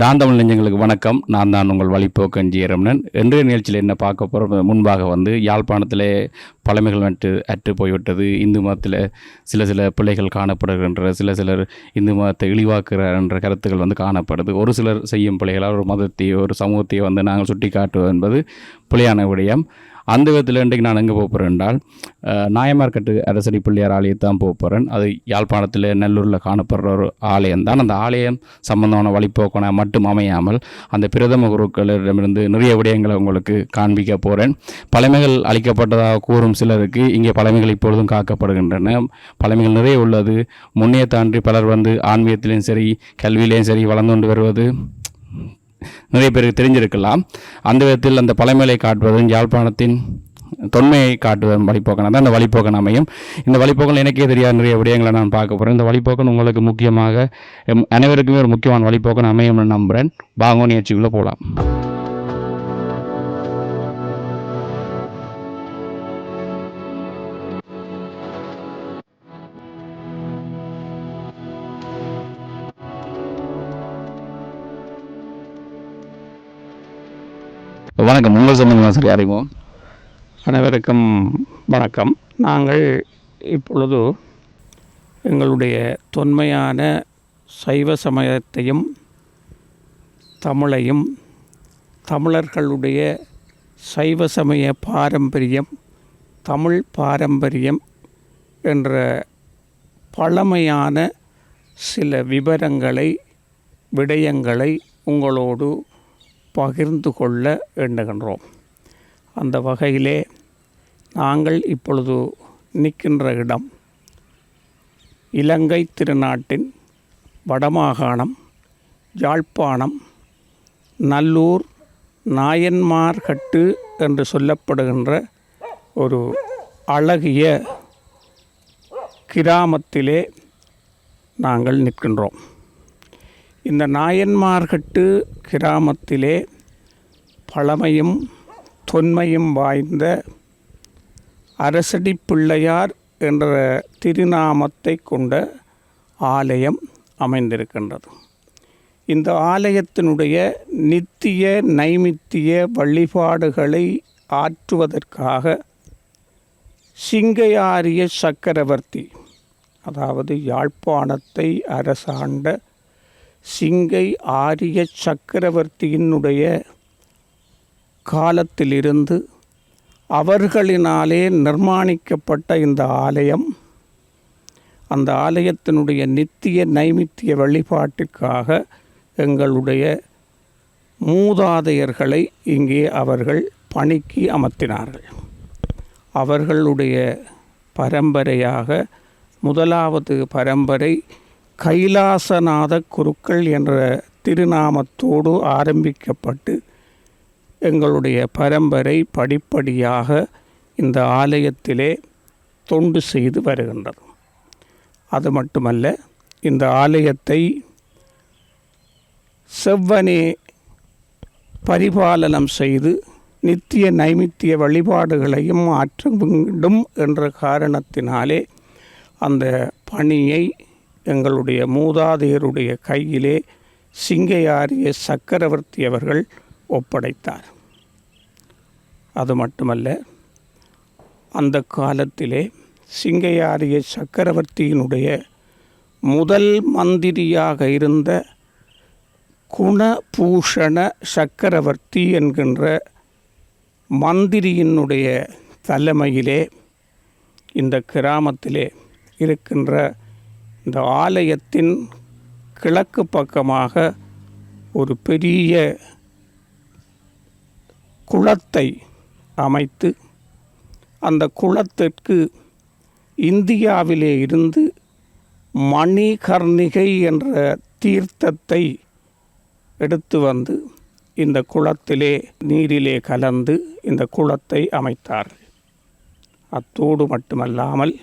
Don Tamil நெஞ்சங்களுக்கு வணக்கம். நான் தான் உங்கள் வழிப்போக்கன் ஜீரமணன் இன்றைய நிகழ்ச்சியில் என்ன பார்க்க போகிறோம் முன்பாக வந்து யாழ்ப்பாணத்தில் பழமைகள் வந்துட்டு அற்று போய்விட்டது. இந்து மதத்தில் சில சில பிள்ளைகள் காணப்படுகின்ற சில சிலர் இந்து மதத்தை இழிவாக்குறார் என்ற கருத்துக்கள் வந்து காணப்படுது. ஒரு சிலர் செய்யும் பிள்ளைகளால் ஒரு மதத்தையோ ஒரு சமூகத்தையோ வந்து நாங்கள் சுட்டி காட்டுவது என்பது பிள்ளையான விடயம். அந்த விதத்தில் இன்றைக்கு நான் எங்கே போகிறேன் என்றால் நாயமார்கட்டு அரசடி பிள்ளையார் ஆலயத்தான் போகிறேன் அது யாழ்ப்பாணத்தில் நல்லூரில் காணப்படுற ஒரு ஆலயம் தான். அந்த ஆலயம் சம்பந்தமான வழிபோக்கனை மட்டும் அமையாமல் அந்த பிரதம குருக்களிடமிருந்து நிறைய விடயங்களை உங்களுக்கு காண்பிக்க போகிறேன் பழமைகள் அளிக்கப்பட்டதாக கூறும் சிலருக்கு இங்கே பழமைகள் இப்பொழுதும் காக்கப்படுகின்றன. பழமைகள் நிறைய உள்ளது. முன்னே தாண்டி பலர் வந்து ஆன்மீகத்திலையும் சரி கல்வியிலையும் சரி வளர்ந்து கொண்டு வருவது நிறைய பேருக்கு தெரிஞ்சிருக்கலாம். அந்த விதத்தில் அந்த பழமையை காட்டுவதும் யாழ்ப்பாணத்தின் தொன்மையை காட்டுவதும் வழிபோக்கனாக தான் அந்த வழிபோக்கன் அமையும். இந்த வழிபோக்கன் எனக்கே தெரியாத நிறைய விடயங்களை நான் பார்க்க போகிறேன் இந்த வழிபோக்கன் உங்களுக்கு முக்கியமாக அனைவருக்குமே ஒரு முக்கியமான வழிபோக்கன் அமையும்னு நம்புகிறேன் வாங்க நிகழ்ச்சிக்குள்ளே போகலாம் வணக்கம். உங்கள் சம்பந்தமாக சரி அறிவோம் அனைவருக்கும் வணக்கம். நாங்கள் இப்பொழுது எங்களுடைய தொன்மையான சைவ சமயத்தையும் தமிழையும் தமிழர்களுடைய சைவ சமய பாரம்பரியம் தமிழ் பாரம்பரியம் என்ற பழமையான சில விவரங்களை விடயங்களை உங்களோடு பகிர்ந்து கொள்ள எண்ணுகின்றோம் அந்த வகையிலே நாங்கள் இப்பொழுது நிற்கின்ற இடம் இலங்கை திருநாட்டின் வடமாகாணம் யாழ்ப்பாணம் நல்லூர் நாயன்மார்கட்டு என்று சொல்லப்படுகின்ற ஒரு அழகிய கிராமத்திலே நாங்கள் நிற்கின்றோம். இந்த நாயன்மார்கட்டு கிராமத்திலே பழமையும் தொன்மையும் வாய்ந்த அரசடி பிள்ளையார் என்ற திருநாமத்தை கொண்ட ஆலயம் அமைந்திருக்கின்றது. இந்த ஆலயத்தினுடைய நித்திய நைமித்திய வழிபாடுகளை ஆற்றுவதற்காக சிங்கையாரிய சக்கரவர்த்தி அதாவது யாழ்ப்பாணத்தை அரசாண்ட சிங்கை ஆரிய சக்கரவர்த்தியினுடைய காலத்திலிருந்து அவர்களினாலே நிர்மாணிக்கப்பட்ட இந்த ஆலயம் அந்த ஆலயத்தினுடைய நித்திய நைமித்திய வழிபாட்டுக்காக எங்களுடைய மூதாதையர்களை இங்கே அவர்கள் பணிக்கு அமர்த்தினார்கள். அவர்களுடைய பரம்பரையாக முதலாவது பரம்பரை கைலாசநாத குருக்கள் என்ற திருநாமத்தோடு ஆரம்பிக்கப்பட்டு எங்களுடைய பரம்பரை படிப்படியாக இந்த ஆலயத்திலே தொண்டு செய்து வருகின்றது அது மட்டுமல்ல இந்த ஆலயத்தை செவ்வனே பரிபாலனம் செய்து நித்திய நைமித்திய வழிபாடுகளையும் ஆற்ற வேண்டும் என்ற காரணத்தினாலே அந்த பணியை எங்களுடைய மூதாதையருடைய கையிலே சிங்கையாரிய சக்கரவர்த்தி அவர்கள் ஒப்படைத்தார். அது மட்டுமல்ல அந்த காலத்திலே சிங்கையாரிய சக்கரவர்த்தியினுடைய முதல் மந்திரியாக இருந்த குணபூஷண சக்கரவர்த்தி என்கின்ற மந்திரியினுடைய தலைமையிலே இந்த கிராமத்திலே இருக்கின்ற இந்த ஆலயத்தின் கிழக்கு பக்கமாக ஒரு பெரிய குளத்தை அமைத்து அந்த குளத்திற்கு இந்தியாவிலே இருந்து மணிகர்ணிகை என்ற தீர்த்தத்தை எடுத்து வந்து இந்த குளத்திலே நீரிலே கலந்து இந்த குளத்தை அமைத்தார்கள். அத்தோடு மட்டுமல்லாமல்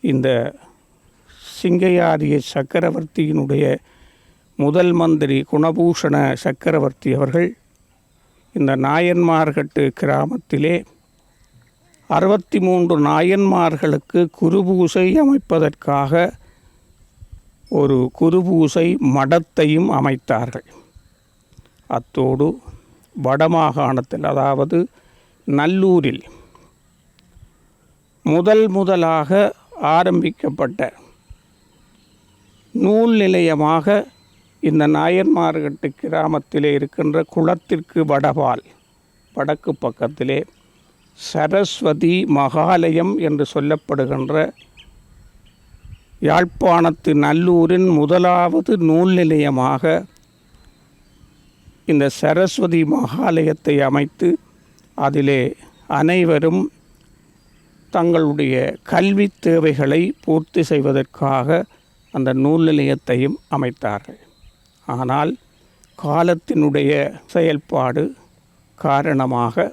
இந்த சிங்கையாரிய சக்கரவர்த்தியினுடைய முதல் மந்திரி குணபூஷண சக்கரவர்த்தி அவர்கள் இந்த நாயன்மார்கட்டு கிராமத்திலே அறுபத்தி மூன்று நாயன்மார்களுக்கு குருபூசை அமைப்பதற்காக ஒரு குருபூசை மடத்தையும் அமைத்தார்கள். அத்தோடு வடமாகாணத்தில் அதாவது நல்லூரில் முதல் முதலாக ஆரம்பிக்கப்பட்ட நூல் நிலையமாக இந்த நாயன்மார்கட்டு கிராமத்திலே இருக்கின்ற குளத்திற்கு வடபால் வடக்கு பக்கத்திலே சரஸ்வதி மகாலயம் என்று சொல்லப்படுகின்ற யாழ்ப்பாணத்து நல்லூரின் முதலாவது நூல் நிலையமாக இந்த சரஸ்வதி மகாலயத்தை அமைத்து அதிலே அனைவரும் தங்களுடைய கல்வி தேவைகளை பூர்த்தி செய்வதற்காக அந்த நூல் நிலையத்தையும் அமைத்தார்கள். ஆனால் காலத்தினுடைய செயல்பாடு காரணமாக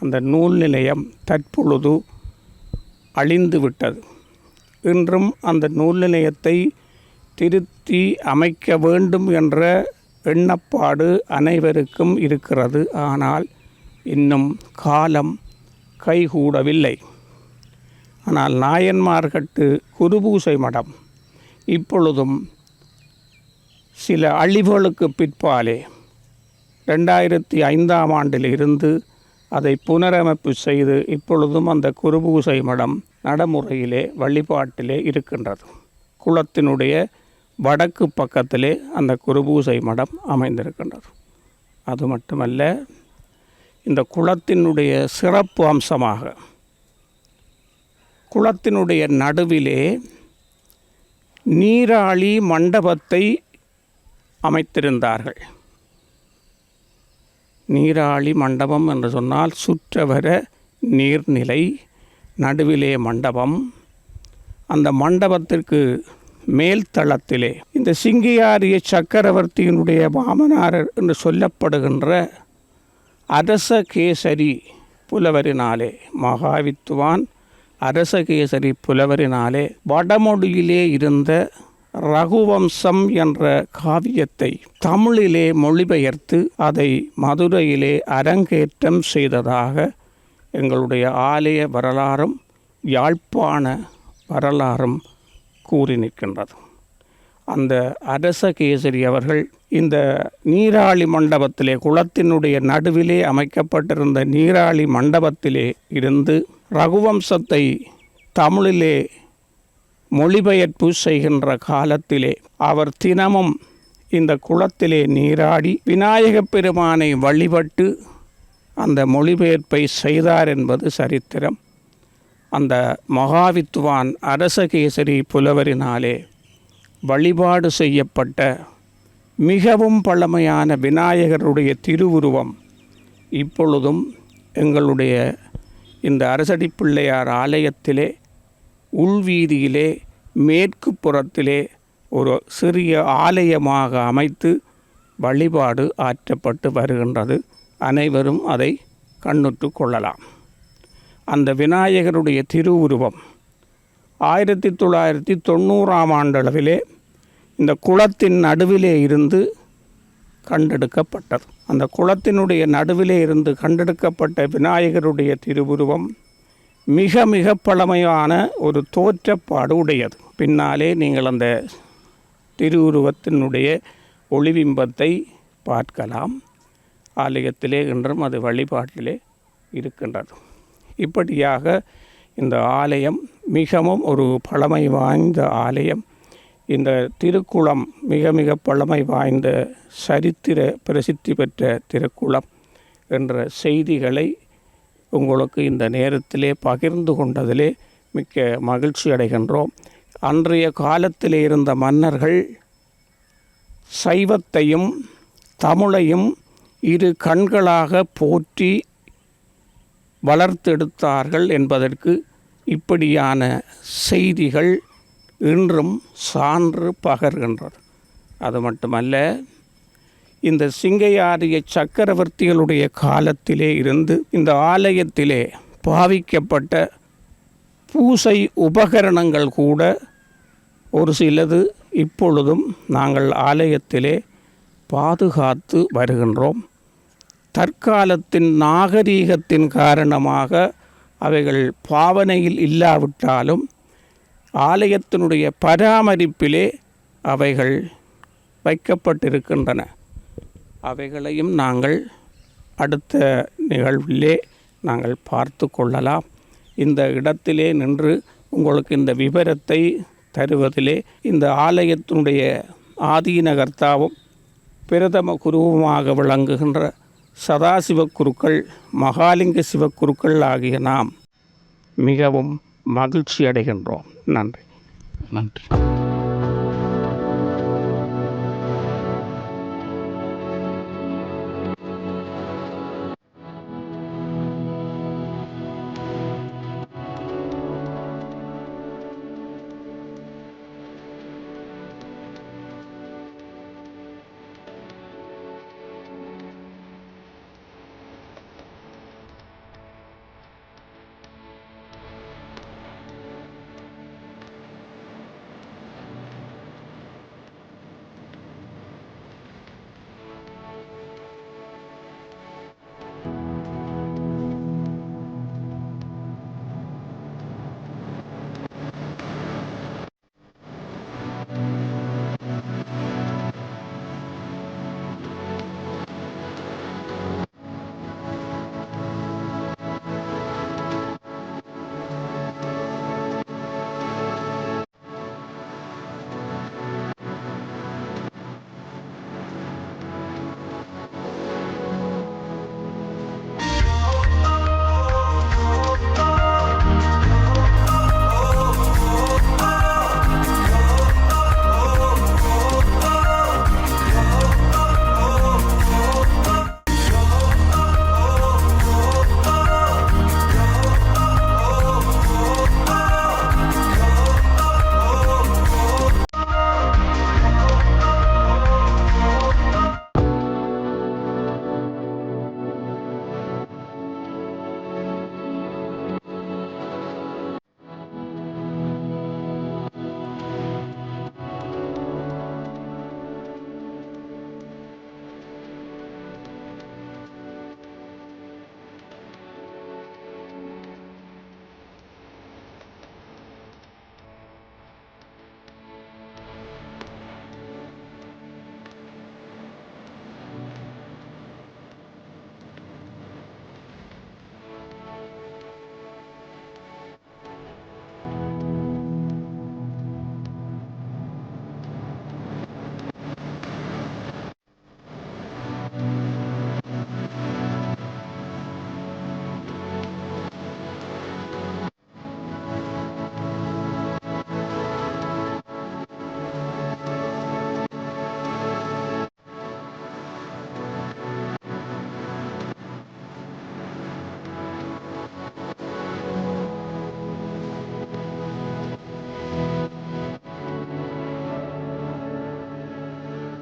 அந்த நூல் நிலையம் தற்பொழுது அழிந்து விட்டது இன்றும் அந்த நூல் நிலையத்தை திருத்தி அமைக்க வேண்டும் என்ற எண்ணப்பாடு அனைவருக்கும் இருக்கிறது. ஆனால் இன்னும் காலம் கைகூடவில்லை. ஆனால் நாயன்மார்கட்டு குருபூசை மடம் இப்பொழுதும் சில அழிவுகளுக்கு பிற்பாலே ரெண்டாயிரத்தி ஐந்தாம் ஆண்டில் இருந்து அதை புனரமைப்பு செய்து இப்பொழுதும் அந்த குருபூசை மடம் நடைமுறையிலே வழிபாட்டிலே இருக்கின்றது. குளத்தினுடைய வடக்கு பக்கத்திலே அந்த குருபூசை மடம் அமைந்திருக்கின்றது. அது மட்டுமல்ல இந்த குளத்தினுடைய சிறப்பு அம்சமாக குளத்தினுடைய நடுவிலே நீராளி மண்டபத்தை அமைத்திருந்தார்கள். நீராளி மண்டபம் என்று சொன்னால் சுற்றவர நீர்நிலை நடுவிலே மண்டபம். அந்த மண்டபத்திற்கு மேல்தளத்திலே இந்த சிங்கியாரிய சக்கரவர்த்தியினுடைய வாமனாரர் என்று சொல்லப்படுகின்ற அரச கேசரி புலவரினாலே மகாவித்துவான் அரசகேசரி புலவரினாலே வடமொழியிலே இருந்த ரகுவம்சம் என்ற காவியத்தை தமிழிலே மொழிபெயர்த்து அதை மதுரையிலே அரங்கேற்றம் செய்ததாக எங்களுடைய ஆலய வரலாறும் யாழ்ப்பாண வரலாறும் கூறி நிற்கின்றது அந்த அரசகேசரி அவர்கள் இந்த நீராளி மண்டபத்திலே குளத்தினுடைய நடுவிலே அமைக்கப்பட்டிருந்த நீராளி மண்டபத்திலே இருந்து ரகுவம்சத்தை தமிழிலே மொழிபெயர்ப்பு செய்கின்ற காலத்திலே அவர் தினமும் இந்த குளத்திலே நீராடி விநாயகப் பெருமானை வழிபட்டு அந்த மொழிபெயர்ப்பை செய்தார் என்பது சரித்திரம். அந்த மகாவித்துவான் அரசகேசரி புலவரினாலே வழிபாடு செய்யப்பட்ட மிகவும் பழமையான விநாயகருடைய திருவுருவம் இப்பொழுதும் எங்களுடைய இந்த அரசடி பிள்ளையார் ஆலயத்திலே உள்வீதியிலே மேற்கு புறத்திலே ஒரு சிறிய ஆலயமாக அமைத்து வழிபாடு ஆற்றப்பட்டு வருகின்றது. அனைவரும் அதை கண்ணுற்று கொள்ளலாம். அந்த விநாயகருடைய திருவுருவம் ஆயிரத்தி தொள்ளாயிரத்தி தொண்ணூறாம் ஆண்டளவிலே இந்த குளத்தின் நடுவிலே இருந்து கண்டெடுக்கப்பட்டது. அந்த குளத்தினுடைய நடுவிலே இருந்து கண்டெடுக்கப்பட்ட விநாயகருடைய திருவுருவம் மிக மிக பழமையான ஒரு தோற்றப்பாடு உடையது. பின்னாலே நீங்கள் அந்த திருவுருவத்தினுடைய ஒளிபிம்பத்தை பார்க்கலாம். ஆலயத்திலே என்றும் அது வழிபாட்டிலே இருக்கின்றது. இப்படியாக இந்த ஆலயம் மிகவும் ஒரு பழமை வாய்ந்த ஆலயம். இந்த திருக்குளம் மிக மிக பழமை வாய்ந்த சரித்திர பிரசித்தி பெற்ற திருக்குளம் என்ற செய்திகளை உங்களுக்கு இந்த நேரத்திலே பகிர்ந்து கொண்டதிலே மிக்க மகிழ்ச்சி அடைகின்றோம். அன்றைய காலத்தில் இருந்த மன்னர்கள் சைவத்தையும் தமிழையும் இரு கண்களாக போற்றி வளர்த்தெடுத்தார்கள் என்பதற்கு இப்படியான செய்திகள் இன்றும் சான்று பகர்கின்றது அது மட்டுமல்ல இந்த சிங்கையாரிய சக்கரவர்த்திகளுடைய காலத்திலே இருந்து இந்த ஆலயத்திலே பாவிக்கப்பட்ட பூசை உபகரணங்கள் கூட ஒரு சிலது இப்பொழுதும் நாங்கள் ஆலயத்திலே பாதுகாத்து வருகின்றோம். தற்காலத்தின் நாகரீகத்தின் காரணமாக அவைகள் பாவனையில் இல்லாவிட்டாலும் ஆலயத்தினுடைய பராமரிப்பிலே அவைகள் வைக்கப்பட்டிருக்கின்றன. அவைகளையும் நாங்கள் அடுத்த நிகழ்விலே நாங்கள் பார்த்து கொள்ளலாம். இந்த இடத்திலே நின்று உங்களுக்கு இந்த விவரத்தை தருவதிலே இந்த ஆலயத்தினுடைய ஆதீனகர்த்தாவும் பிரதம குருவுமாக விளங்குகின்ற சதாசிவ குருக்கள் மகாலிங்க சிவக்குருக்கள் ஆகிய நாம் மிகவும் மகிழ்ச்சி அடைகின்றோம் நன்றி. நன்றி.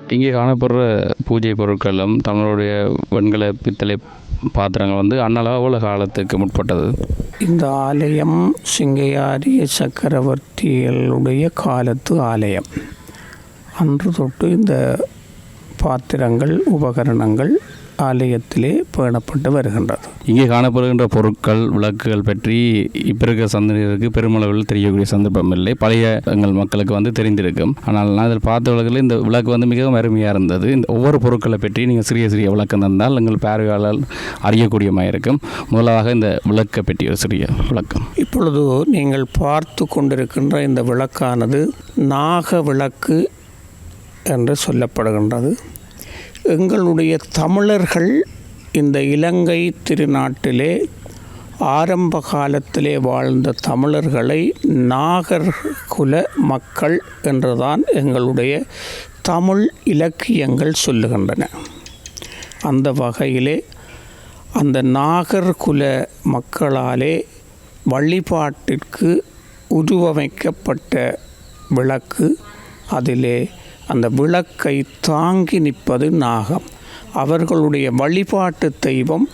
இங்கே காணப்படுற பூஜை பொருட்களும் தங்களுடைய வெண்கல பித்தளை பாத்திரங்கள் வந்து அன்னளவுல காலத்துக்கு முற்பட்டது. இந்த ஆலயம் சிங்கையாரிய சக்கரவர்த்திகளுடைய காலத்து ஆலயம். அன்று தொட்டு இந்த பாத்திரங்கள் உபகரணங்கள் ஆலயத்திலே பேணப்பட்டு வருகின்றது. இங்கே காணப்படுகின்ற பொருட்கள் விளக்குகள் பற்றி இப்போ இருக்கிற சந்தனருக்கு பெருமளவில் தெரியக்கூடிய சந்தர்ப்பம் இல்லை. பழைய எங்கள் மக்களுக்கு வந்து தெரிந்திருக்கும். ஆனால் நான் இதில் பார்த்த விளக்கில் இந்த விளக்கு வந்து மிகவும் அருமையாக இருந்தது. இந்த ஒவ்வொரு பொருட்களை பற்றி நீங்கள் சிறிய சிறிய விளக்கம் தந்தால் எங்கள் பார்வையாளர் அறியக்கூடியமாக இருக்கும். முதலாக இந்த விளக்கை பற்றி ஒரு சிறிய விளக்கம். இப்பொழுது நீங்கள் பார்த்து கொண்டிருக்கின்ற இந்த விளக்கானது நாக விளக்கு என்று சொல்லப்படுகின்றது. எங்களுடைய தமிழர்கள் இந்த இலங்கை திருநாட்டிலே ஆரம்ப காலத்திலே வாழ்ந்த தமிழர்களை நாகர்குல மக்கள் என்றுதான் எங்களுடைய தமிழ் இலக்கியங்கள் சொல்லுகின்றன. அந்த வகையிலே அந்த நாகர்குல மக்களாலே வழிபாட்டிற்கு உருவமைக்கப்பட்ட விளக்கு அதிலே அந்த விளக்கை தாங்கி நிற்பது நாகம். அவர்களுடைய வழிபாட்டு தெய்வம்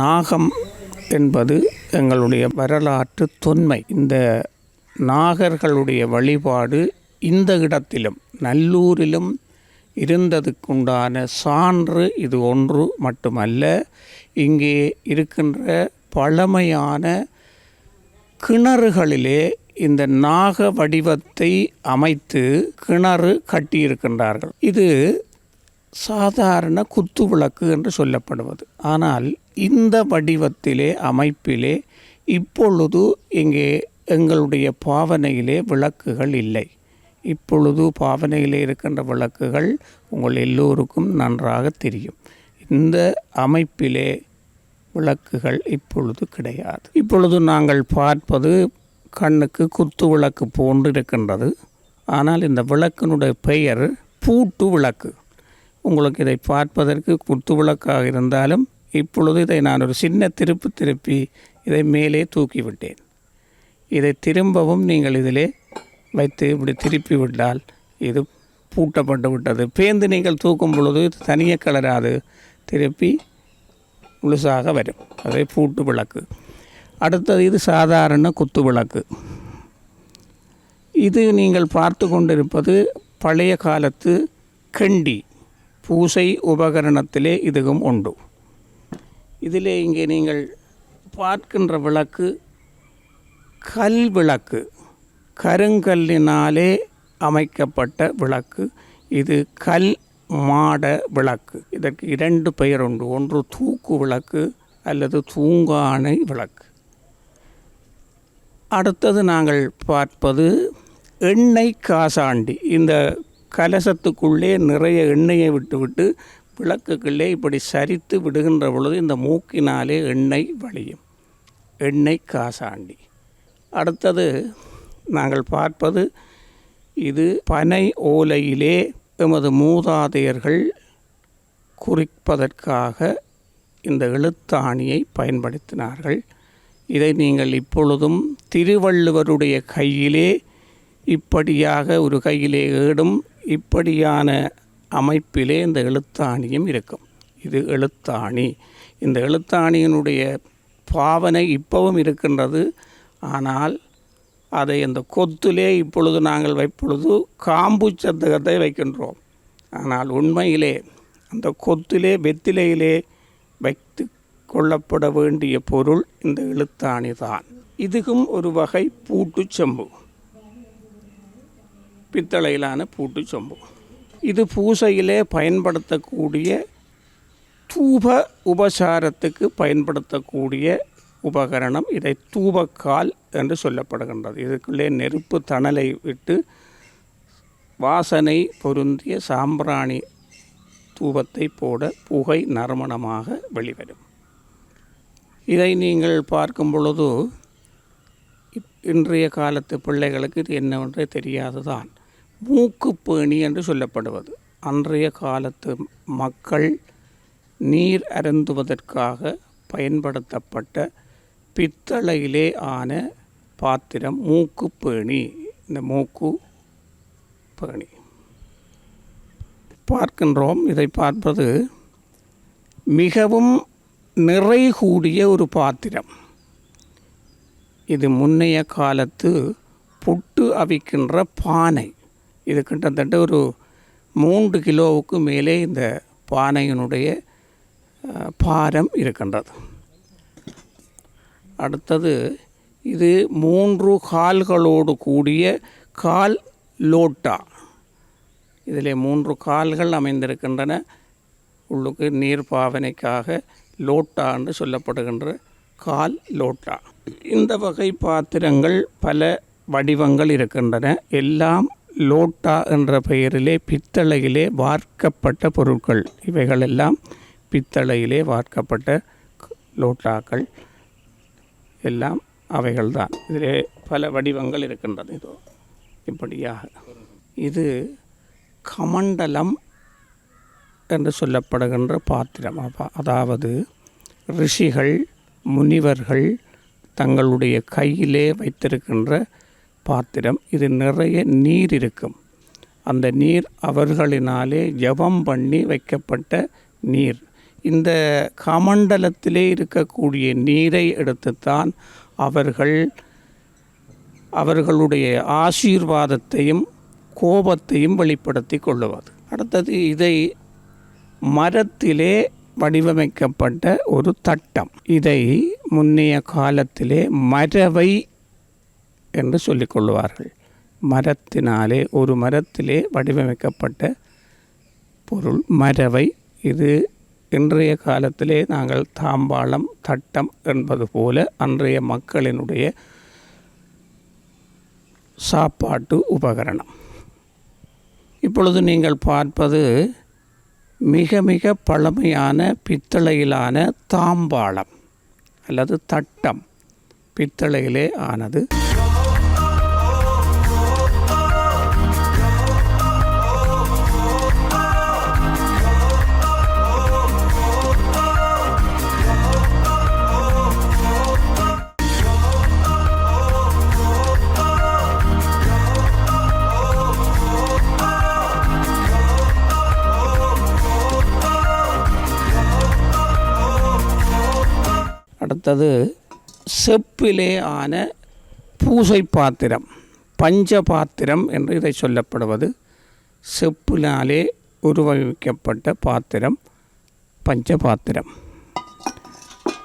நாகம் என்பது எங்களுடைய வரலாற்று தொன்மை. இந்த நாகர்களுடைய வழிபாடு இந்த இடத்திலும் நல்லூரிலும் இருந்ததுக்குண்டான சான்று இது ஒன்று மட்டுமல்ல. இங்கே இருக்கின்ற பழமையான கிணறுகளிலே இந்த நாக வடிவத்தை அமைத்து கிணறு கட்டியிருக்கின்றார்கள். இது சாதாரண குத்து விளக்கு என்று சொல்லப்படுவது. ஆனால் இந்த வடிவத்திலே அமைப்பிலே இப்பொழுது இங்கே எங்களுடைய பாவனையிலே விளக்குகள் இல்லை. இப்பொழுது பாவனையிலே இருக்கின்ற விளக்குகள் உங்கள் எல்லோருக்கும் நன்றாக தெரியும். இந்த அமைப்பிலே விளக்குகள் இப்பொழுது கிடையாது. இப்பொழுது நாங்கள் பார்ப்பது கண்ணுக்கு குத்து விளக்கு போன்று இருக்கின்றது. ஆனால் இந்த விளக்கினுடைய பெயர் பூட்டு விளக்கு. உங்களுக்கு இதை பார்ப்பதற்கு குத்து விளக்காக இருந்தாலும் இப்பொழுது இதை நான் ஒரு சின்ன திருப்பு திருப்பி இதை மேலே தூக்கிவிட்டேன். இதை திரும்பவும் நீங்கள் இதிலே வைத்து இப்படி திருப்பி விட்டால் இது பூட்டப்பட்டு விட்டது. பேந்து நீங்கள் தூக்கும் பொழுது இது கலராது திருப்பி முழுசாக வரும். அதே பூட்டு விளக்கு. அடுத்தது இது சாதாரண குத்து விளக்கு. இது நீங்கள் பார்த்து கொண்டிருப்பது பழைய காலத்து கெண்டி. பூசை உபகரணத்திலே இதுவும் உண்டு. இதிலே இங்கே நீங்கள் பார்க்கின்ற விளக்கு கல் விளக்கு. கருங்கல்லினாலே அமைக்கப்பட்ட விளக்கு. இது கல் மாட விளக்கு. இதற்கு இரண்டு பெயர் உண்டு. ஒன்று தூக்கு விளக்கு அல்லது தூங்கானை விளக்கு. அடுத்தது நாங்கள் பார்ப்பது எண்ணெய் காசாண்டி. இந்த கலசத்துக்குள்ளே நிறைய எண்ணெயை விட்டுவிட்டு விளக்குக்குள்ளே இப்படி சரித்து விடுகின்ற பொழுது இந்த மூக்கினாலே எண்ணெய் வழியும். எண்ணெய் காசாண்டி. அடுத்தது நாங்கள் பார்ப்பது இது பனை ஓலையிலே எமது மூதாதையர்கள் குறிப்பதற்காக இந்த எழுத்தாணியை பயன்படுத்தினார்கள். இதை நீங்கள் இப்பொழுதும் திருவள்ளுவருடைய கையிலே இப்படியாக ஒரு கையிலே ஏடும் இப்படியான அமைப்பிலே இந்த எழுத்தாணியும் இருக்கும். இது எழுத்தாணி. இந்த எழுத்தாணியினுடைய பாவனை இப்பவும் இருக்கின்றது. ஆனால் அதை அந்த கொத்திலே இப்பொழுது நாங்கள் வைப்பொழுது காம்பு சந்தகத்தை வைக்கின்றோம். ஆனால் உண்மையிலே அந்த கொத்திலே வெத்திலையிலே வைத்து கொள்ளப்பட வேண்டிய பொருள் இந்த எழுத்தாணி தான் இதுவும் ஒரு வகை பூட்டு செம்பு. பித்தளையிலான பூட்டு சொம்பு. இது பூசையிலே பயன்படுத்தக்கூடிய தூப உபசாரத்துக்கு பயன்படுத்தக்கூடிய உபகரணம். இதை தூபக்கால் என்று சொல்லப்படுகின்றது. இதுக்குள்ளே நெருப்பு தணலை விட்டு வாசனை பொருந்திய சாம்பிராணி தூபத்தை போட புகை நறுமணமாக வெளிவரும். இதை நீங்கள் பார்க்கும் பொழுது இன்றைய காலத்து பிள்ளைகளுக்கு இது என்னவென்றே தெரியாதுதான். மூக்குப்பேணி என்று சொல்லப்படுவது. அன்றைய காலத்து மக்கள் நீர் அருந்துவதற்காக பயன்படுத்தப்பட்ட பித்தளையிலே ஆன பாத்திரம் மூக்குப்பேணி இந்த மூக்கு பேணி. பார்க்கின்றோம் இதை பார்ப்பது மிகவும் நிறை கூடிய ஒரு பாத்திரம். இது முன்னைய காலத்து புட்டு அவிக்கின்ற பானை. இது கிட்டத்தட்ட ஒரு மூன்று கிலோவுக்கு மேலே இந்த பானையினுடைய பாரம் இருக்கின்றது. அடுத்தது இது மூன்று கால்களோடு கூடிய கால் லோட்டா. இதில் மூன்று கால்கள் அமைந்திருக்கின்றன. உள்ளுக்கு நீர் பாவனைக்காக லோட்டா என்று சொல்லப்படுகின்ற கால் லோட்டா. இந்த வகை பாத்திரங்கள் பல வடிவங்கள் இருக்கின்றன. எல்லாம் லோட்டா என்ற பெயரிலே பித்தளையிலே வார்க்கப்பட்ட பொருட்கள். இவைகளெல்லாம் பித்தளையிலே வார்க்கப்பட்ட லோட்டாக்கள். எல்லாம் அவைகள்தான். இதிலே பல வடிவங்கள் இருக்கின்றது. இதோ இப்படியாக. இது கமண்டலம் என்று சொல்லப்படுகின்ற பாத்திரம். அதாவது ரிஷிகள் முனிவர்கள் தங்களுடைய கையிலே வைத்திருக்கின்ற பாத்திரம் இது நிறைய நீர் இருக்கும். அந்த நீர் அவர்களினாலே ஜபம் பண்ணி வைக்கப்பட்ட நீர். இந்த கமண்டலத்திலே இருக்கக்கூடிய நீரை எடுத்துத்தான் அவர்கள் அவர்களுடைய ஆசீர்வாதத்தையும் கோபத்தையும் வெளிப்படுத்தி கொள்ளுவது. அடுத்தது இதை மரத்திலே வடிவமைக்கப்பட்ட ஒரு தட்டம். இதை முன்னைய காலத்திலே மரவை என்று சொல்லிக்கொள்வார்கள் மரத்தினாலே ஒரு மரத்திலே வடிவமைக்கப்பட்ட பொருள் மரவை இது இன்றைய காலத்திலே நாங்கள் தாம்பாளம் தட்டம் என்பது போல அன்றைய மக்களினுடைய சாப்பாட்டு உபகரணம். இப்பொழுது நீங்கள் பார்ப்பது மிக மிக பழமையான பித்தளையிலான தாம்பாளம் அல்லது தட்டம் பித்தளையிலே ஆனது. அடுத்தது செப்பிலே ஆன பூசை பாத்திரம் பஞ்ச பாத்திரம் என்று இதை சொல்லப்படுவது. செப்பினாலே உருவகிக்கப்பட்ட பாத்திரம் பஞ்ச பாத்திரம்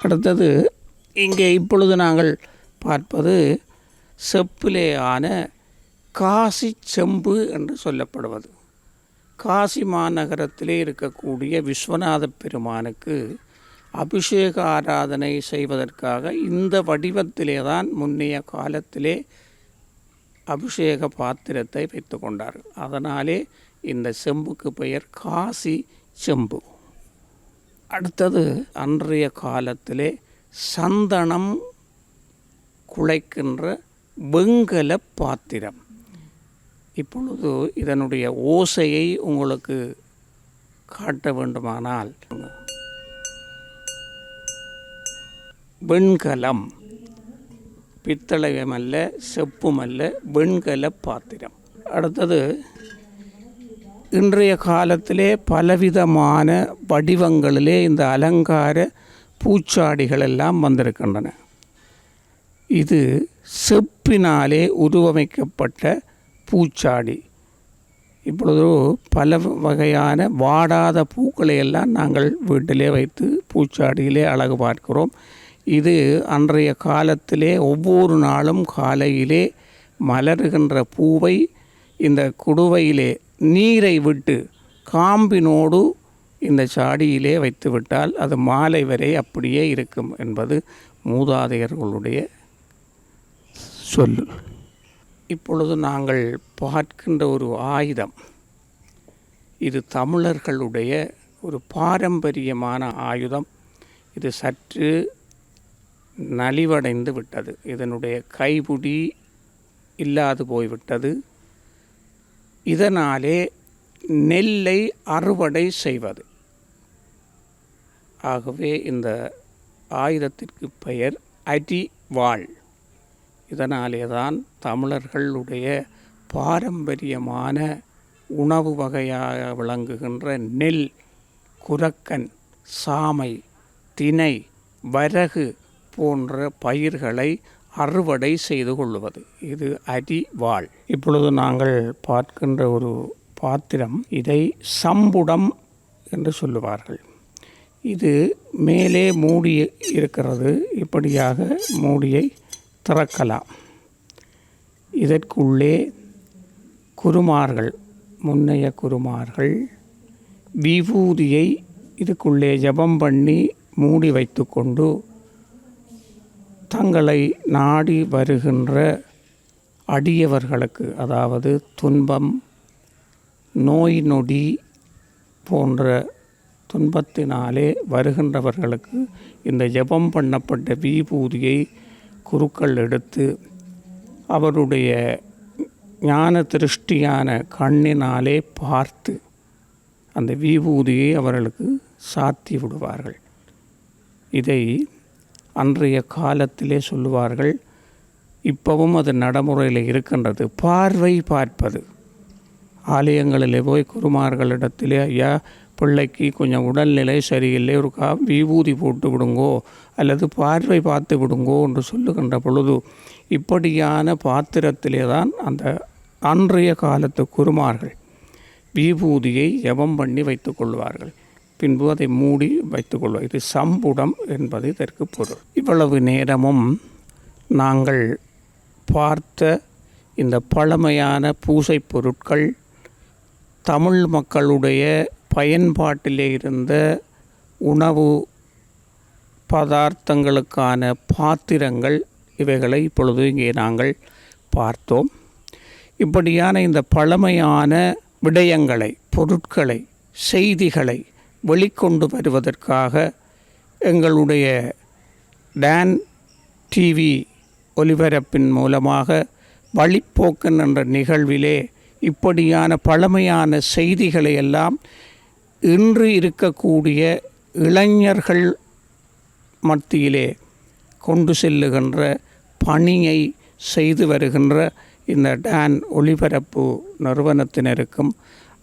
அடுத்தது இங்கே இப்பொழுது நாங்கள் பார்ப்பது செப்பிலே ஆன காசி செம்பு என்று சொல்லப்படுவது. காசி மாநகரத்திலே இருக்கக்கூடிய விஸ்வநாத பெருமானுக்கு அபிஷேக ஆராதனை செய்வதற்காக இந்த வடிவத்திலே தான் முன்னைய காலத்திலே அபிஷேக பாத்திரத்தை வைத்து கொண்டார்கள். அதனாலே இந்த செம்புக்கு பெயர் காசி செம்பு. அடுத்தது அன்றைய காலத்திலே சந்தனம் குழைக்கின்ற வெங்கல பாத்திரம். இப்பொழுது இதனுடைய ஓசையை உங்களுக்கு காட்ட வேண்டுமானால் வெண்கலம். பித்தளையமல்ல செப்புமல்ல வெண்கல பாத்திரம். அடுத்தது இன்றைய காலத்திலே பலவிதமான வடிவங்களிலே இந்த அலங்கார பூச்சாடிகள் எல்லாம் வந்திருக்கின்றன. இது செப்பினாலே உருவமைக்கப்பட்ட பூச்சாடி. இப்பொழுது பல வகையான வாடாத பூக்களை எல்லாம் நாங்கள் வீட்டிலே வைத்து பூச்சாடியிலே அழகு பார்க்கிறோம். இது அன்றைய காலத்திலே ஒவ்வொரு நாளும் காலையிலே மலருகின்ற பூவை இந்த குடுவையிலே நீரை விட்டு காம்பினோடு இந்த சாடியிலே வைத்துவிட்டால் அது மாலை வரை அப்படியே இருக்கும் என்பது மூதாதையர்களுடைய சொல்லு இப்பொழுது நாங்கள் பார்க்கின்ற ஒரு ஆயுதம். இது தமிழர்களுடைய ஒரு பாரம்பரியமான ஆயுதம். இது சற்று நலிவடைந்து விட்டது. இதனுடைய கைபுடி இல்லாது போய்விட்டது. இதனாலே நெல்லை அறுவடை செய்வது. ஆகவே இந்த ஆயுதத்திற்கு பெயர் அடிவாள் இதனாலே தான் தமிழர்களுடைய பாரம்பரியமான உணவு வகையாக விளங்குகின்ற நெல் குரக்கன் சாமை தினை வரகு போன்ற பயிர்களை அறுவடை செய்து கொள்வது இது அரி வாழ் இப்பொழுது நாங்கள் பார்க்கின்ற ஒரு பாத்திரம் இதை சம்புடம் என்று சொல்லுவார்கள். இது மேலே மூடி இருக்கிறது. இப்படியாக மூடியை திறக்கலாம். இதற்குள்ளே குருமார்கள் முன்னைய குருமார்கள் விபூதியை இதுக்குள்ளே ஜபம் பண்ணி மூடி வைத்துக்கொண்டு தங்களை நாடி வருகின்ற அடியவர்களுக்கு அதாவது துன்பம் நோய் நொடி போன்ற துன்பத்தினாலே வருகின்றவர்களுக்கு இந்த ஜெபம் பண்ணப்பட்ட விபூதியை குருக்கள் எடுத்து அவருடைய ஞான திருஷ்டியான கண்ணினாலே பார்த்து அந்த விபூதியை அவர்களுக்கு சாத்தி விடுவார்கள். இதை அன்றைய காலத்திலே சொல்லுவார்கள் இப்பவும் அது நடைமுறையில் இருக்கின்றது. பார்வை பார்ப்பது. ஆலயங்களிலே போய் குருமார்களிடத்திலே ஐயா பிள்ளைக்கு கொஞ்சம் உடல்நிலை சரியில்லை ஒரு கா விபூதி போட்டு விடுங்கோ அல்லது பார்வை பார்த்து விடுங்கோ என்று சொல்லுகின்ற பொழுது இப்படியான பாத்திரத்திலே தான் அந்த அன்றைய காலத்து குருமார்கள் விபூதியை ஜெபம் பண்ணி வைத்துக்கொள்வார்கள் பின்பு அதை மூடி வைத்துக்கொள்வோம். இது சம்புடம் என்பது இதற்கு பொருள். இவ்வளவு நேரமும் நாங்கள் பார்த்த இந்த பழமையான பூசை பொருட்கள் தமிழ் மக்களுடைய பயன்பாட்டிலே இருந்த உணவு பதார்த்தங்களுக்கான பாத்திரங்கள் இவைகளை இப்பொழுது இங்கே நாங்கள் பார்த்தோம். இப்படியான இந்த பழமையான விடயங்களை பொருட்களை செய்திகளை வெளிக்கொண்டு வருவதற்காக எங்களுடைய டான் டிவி ஒலிபரப்பின் மூலமாக வழிப்போக்கன் என்ற நிகழ்விலே இப்படியான பழமையான செய்திகளை எல்லாம் இன்று இருக்கக்கூடிய இளைஞர்கள் மத்தியிலே கொண்டு செல்லுகின்ற பணியை செய்து வருகின்ற இந்த டான் ஒளிபரப்பு நிறுவனத்தினருக்கும்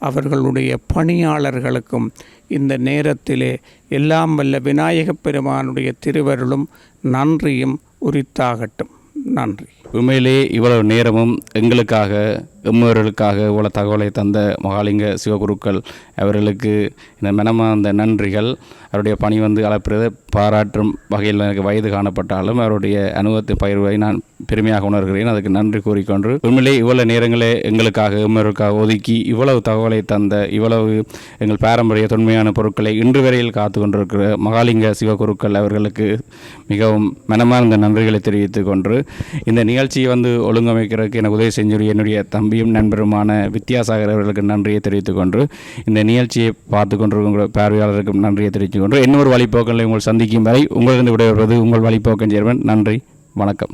அவர்களுடைய பணியாளர்களுக்கும் இந்த நேரத்திலே எல்லாம் வல்ல விநாயகப் பெருமானுடைய திருவருளும் நன்றியும் உரித்தாகட்டும். நன்றி. உண்மையிலே இவ்வளவு நேரமும் எங்களுக்காக எம்மவர்களுக்காக இவ்வளோ தகவலை தந்த மகாலிங்க சிவகுருக்கள் அவர்களுக்கு இந்த மனமார்ந்த நன்றிகள். அவருடைய பணி வந்து அளப்பிறத. பாராட்டும் வகையில் எனக்கு வயது காணப்பட்டாலும் அவருடைய அனுபவத்தை பயிர்வை நான் பெருமையாக உணர்கிறேன். அதுக்கு நன்றி கூறிக்கொண்டு உண்மையிலே இவ்வளவு நேரங்களே எங்களுக்காக எம்மவர்களுக்காக ஒதுக்கி இவ்வளவு தகவலை தந்த இவ்வளவு எங்கள் பாரம்பரிய தொன்மையான பொருட்களை இன்று வரையில் காத்து கொண்டிருக்கிற மகாலிங்க சிவகுருக்கள் அவர்களுக்கு மிகவும் மனமார்ந்த நன்றிகளை தெரிவித்துக் கொண்டு இந்த நிகழ்ச்சியை வந்து ஒழுங்கமைக்கிறதுக்கு எனக்கு உதவி செஞ்சு என்னுடைய தம்பியும் நண்பருமான வித்யாசாகர் அவர்களுக்கு நன்றியை தெரிவித்துக் கொண்டு இந்த நிகழ்ச்சியை பார்த்து கொண்டிருக்கிற பார்வையாளருக்கும் நன்றியை தெரிவித்துக் கொண்டு இன்னொரு வழிபோக்கங்களை உங்கள் சந்திக்கும் வரை உங்களிருந்து விடைபெறுவது உங்கள் வழிபோக்கன் சேர்வன் நன்றி. வணக்கம்.